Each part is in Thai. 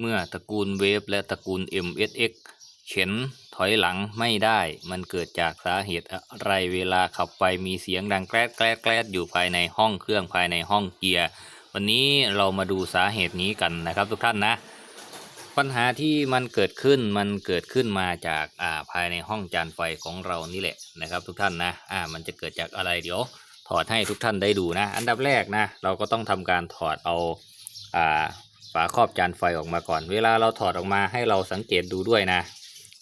เมื่อตระกูลเวฟและตระกูล MSX เข็นถอยหลังไม่ได้ มันเกิดจากสาเหตุอะไรเวลาขับไปมีเสียงดังแกรดแกรดแกรดอยู่ภายในห้องเครื่องภายในห้องเกียร์ วันนี้เรามาดูสาเหตุนี้กันนะครับทุกท่านนะ ปัญหาที่มันเกิดขึ้นมันเกิดขึ้นมาจากอ่าภายในห้องจานไฟของเรานี่แหละนะครับทุกท่านนะอ่ามันจะเกิดจากอะไรเดี๋ยวถอดให้ทุกท่านได้ดูนะ อันดับแรกนะเราก็ต้องทำการถอดเอาอ่า ฝาครอบจานไฟออกมาก่อน เวลาเราถอดออกมาให้เราสังเกตดูด้วยนะ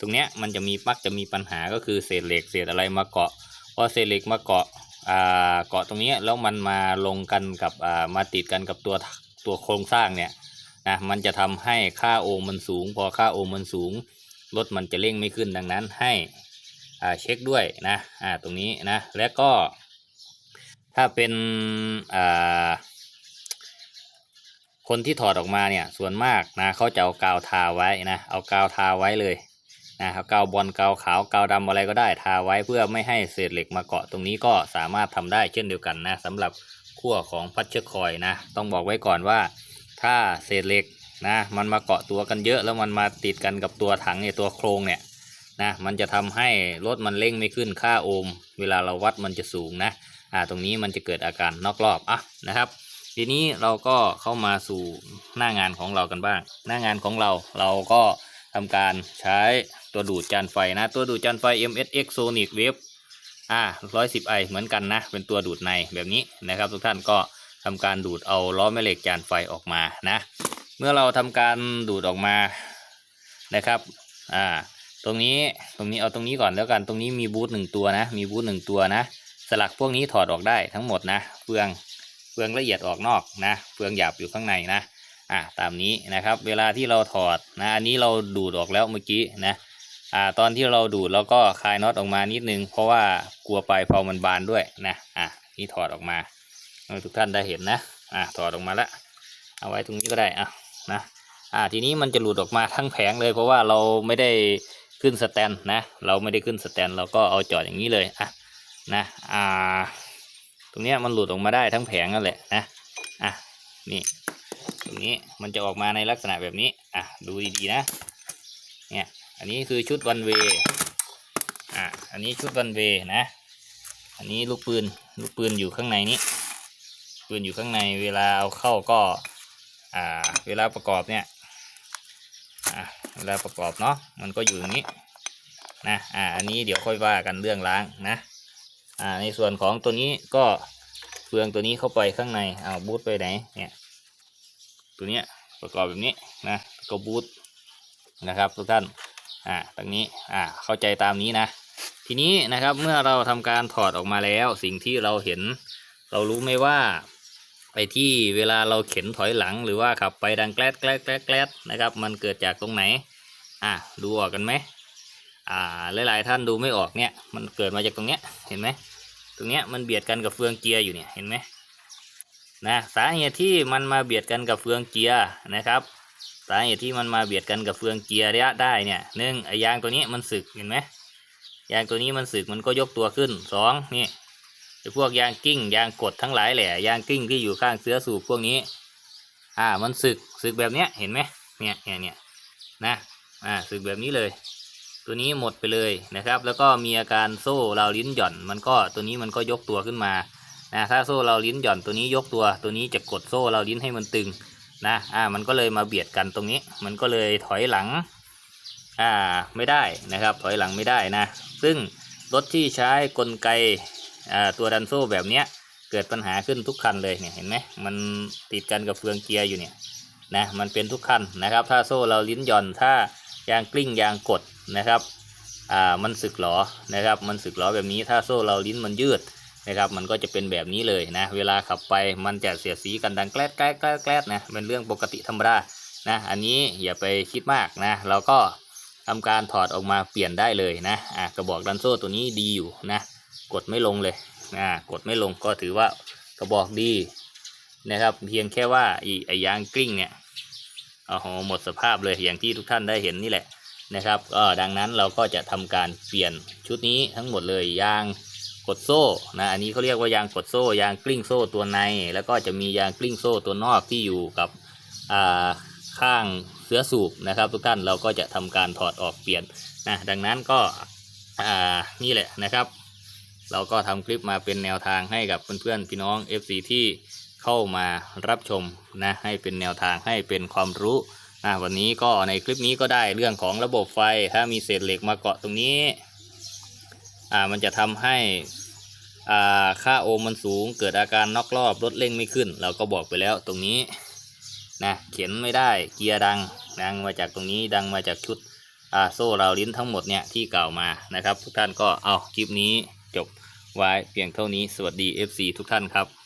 ตรงเนี้ยมันจะมีมักจะมีปัญหาก็คือเศษเหล็กเศษอะไรมาเกาะพอเศษเหล็กมาเกาะอ่าเกาะตรงเนี้ยแล้วมันมาลงกันกับอ่ามาติดกันกับตัวตัวโครงสร้างเนี่ยนะมันจะทำให้ค่าโอห์มมันสูง พอค่าโอห์มมันสูงรถมันจะเร่งไม่ขึ้นดังนั้นให้อ่าเช็คด้วยนะอ่าตรงนี้นะและก็ ถ้าเป็นอ่า คนที่ถอดออกมาเนี่ยส่วนมากนะเขาจะเอากาวทาไว้นะเอากาวทาไว้เลยนะเอากาวบอลกาวขาวกาวดำอะไรก็ได้ทาไว้เพื่อไม่ให้เศษเหล็กมาเกาะตรงนี้ก็สามารถทำได้เช่นเดียวกันนะสำหรับขั้วของพัชเชอร์คอยนะต้องบอกไว้ก่อนว่า ถ้าเศษเหล็กนะมันมาเกาะตัวกันเยอะแล้วมันมาติดกันกับตัวถังเนี่ยตัวโครงเนี่ยนะมันจะทำให้รถมันเร่งไม่ขึ้นค่าโอห์มเวลาเราวัดมันจะสูงนะอ่าตรงนี้มันจะเกิดอาการนอกรอบอะนะครับ ทีนี้เราก็เข้ามาสู่หน้างานของเรากันบ้าง หน้างานของเราเราก็ทำการใช้ตัวดูดจานไฟนะ ตัวดูดจานไฟ MSX Sonic Wave อ่า 110 i เหมือนกันนะ เป็นตัวดูดในแบบนี้นะครับทุกท่านก็ทำการดูดเอาล้อแม่เหล็กจานไฟออกมานะ เมื่อเราทำการดูดออกมานะครับอ่าตรงนี้ตรงนี้เอาตรงนี้ก่อนแล้วกันตรงนี้มีบูทหนึ่งตัวนะ มีบูทหนึ่งตัวนะ สลักพวกนี้ถอดออกได้ทั้งหมดนะเฟือง เฟืองละเอียดออกนอกนะเฟืองหยาบอยู่ข้างในนะอ่าตามนี้นะครับ เวลาที่เราถอดนะอันนี้เราดูดออกแล้วเมื่อกี้นะอ่าตอนที่เราดูดเราก็คลายน็อตออกมานิดนึง เพราะว่ากลัวปลายเพามันบานด้วยนะอะนี่ถอดออกมาทุกท่านได้เห็นนะอ่าถอดออกมาแล้วเอาไว้ตรงนี้ก็ได้อะนะอ่าทีนี้มันจะหลุดออกมาทั้งแผงเลยเพราะว่าเราไม่ได้ขึ้นสแตนนะ เราไม่ได้ขึ้นสแตนเราก็เอาจอดอย่างนี้เลยอะนะอ่า ตรงเนี้ยมันหลุดออกมาได้ทั้งแผงนั่นแหละนะอะนี่ตรงนี้มันจะออกมาในลักษณะแบบนี้อะดูดีๆนะเนี่ยอันนี้คือชุดวันเวอะอันนี้ชุดวันเวนะอันนี้ลูกปืนลูกปืนอยู่ข้างในนี้ปืนอยู่ข้างในเวลาเอาเข้าก็อ่าเวลาประกอบเนี่ยอะเวลาประกอบเนาะมันก็อยู่อย่างนี้นะอ่าอันนี้เดี๋ยวค่อยว่ากันเรื่องล้างนะ อ่าในส่วนของตัวนี้ก็เฟืองตัวนี้เข้าไปข้างในเอาบูทไปไหนเนี่ยตัวเนี้ยประกอบแบบนี้นะก็บูทนะครับทุกท่านอ่าตรงนี้อ่าเข้าใจตามนี้นะ ทีนี้นะครับเมื่อเราทำการถอดออกมาแล้ว สิ่งที่เราเห็น เรารู้ไหมว่าไอที่เวลาเราเข็นถอยหลังหรือว่าขับไปดังแกลดแกลดแกลดแกลดนะครับ มันเกิดจากตรงไหน อ่าดูออกกันไหม อ่าหลายๆท่านดูไม่ออกเนี่ยมันเกิดมาจากตรงเนี้ยเห็นไหมตรงเนี้ยมันเบียดกันกับเฟืองเกียร์อยู่เนี่ยเห็นไหมนะสาเหตุที่มันมาเบียดกันกับเฟืองเกียร์นะครับสาเหตุที่มันมาเบียดกันกับเฟืองเกียร์ระยะได้เนี่ยหนึ่งไอยางตัวนี้มันสึกเห็นไหมยางตัวนี้มันสึกมันก็ยกตัวขึ้นสองนี่ไอ้พวกยางกิ้งยางกดทั้งหลายแหละยางกิ้งที่อยู่ข้างเสื้อสูบพวกนี้อ่ามันสึกสึกแบบเนี้ยเห็นไหมเนี่ยเนี่ยเนี่ยนะอ่าสึกแบบนี้เลย ตัวนี้หมดไปเลยนะครับ แล้วก็มีอาการโซ่เราลิ้นหย่อน มันก็ตัวนี้มันก็ยกตัวขึ้นมานะถ้าโซ่เราลิ้นหย่อนตัวนี้ยกตัว ตัวนี้จะกดโซ่เราลิ้นให้มันตึงนะอ่ามันก็เลยมาเบียดกันตรงนี้ มันก็เลยถอยหลังอ่าไม่ได้นะครับ ถอยหลังไม่ได้นะ ซึ่งรถที่ใช้กลไกอ่าตัวดันโซ่แบบเนี้ยเกิดปัญหาขึ้นทุกคันเลยเนี่ยเห็นไหมมันติดกันกับเฟืองเกียร์อยู่เนี่ยนะมันเป็นทุกคันนะครับ ถ้าโซ่เราลิ้นหย่อนถ้ายางกลิ้งยางกด นะครับอ่ามันสึกหรอนะครับ มันสึกหรอแบบนี้ถ้าโซ่เราลิ้นมันยืดนะครับมันก็จะเป็นแบบนี้เลยนะเวลาขับไปมันจะเสียสีกันดังแกลดแกลดแกลดแกลดนะเป็นเรื่องปกติธรรมดานะอันนี้อย่าไปคิดมากนะเราก็ทำการถอดออกมาเปลี่ยนได้เลยนะอ่ากระบอกดันโซ่ตัวนี้ดีอยู่นะกดไม่ลงเลยอ่ากดไม่ลงก็ถือว่ากระบอกดีนะครับเพียงแค่ว่าอีไอยางกลิ้งเนี่ยอ้โหหมดสภาพเลยอย่างที่ทุกท่านได้เห็นนี่แหละ นะครับก็ดังนั้นเราก็จะทำการเปลี่ยนชุดนี้ทั้งหมดเลยยางกดโซ่นะอันนี้เขาเรียกว่ายางกดโซ่ยางกลิ้งโซ่ตัวใน แล้วก็จะมียางกลิ้งโซ่ตัวนอกที่อยู่กับอ่าข้างเสื้อสูบนะครับ ทุกท่านเราก็จะทำการถอดออกเปลี่ยนนะดังนั้นก็อ่านี่แหละนะครับ เราก็ทำคลิปมาเป็นแนวทางให้กับเพื่อนๆพี่น้อง FC ที่เข้ามารับชมนะให้เป็นแนวทางให้เป็นความรู้ นะวันนี้ก็ในคลิปนี้ก็ได้เรื่องของระบบไฟถ้ามีเศษเหล็กมาเกาะตรงนี้อ่ามันจะทำให้อ่าค่าโอห์มมันสูง เกิดอาการน็อกรอบรถเร่งไม่ขึ้น เราก็บอกไปแล้วตรงนี้นะเข็นไม่ได้เกียร์ดังดังมาจากตรงนี้ดังมาจากชุดอ่าโซ่ราวลิ้นทั้งหมดเนี่ยที่กล่าวมานะครับ ทุกท่านก็เอาคลิปนี้จบไว้เพียงเท่านี้สวัสดี FC ทุกท่านครับ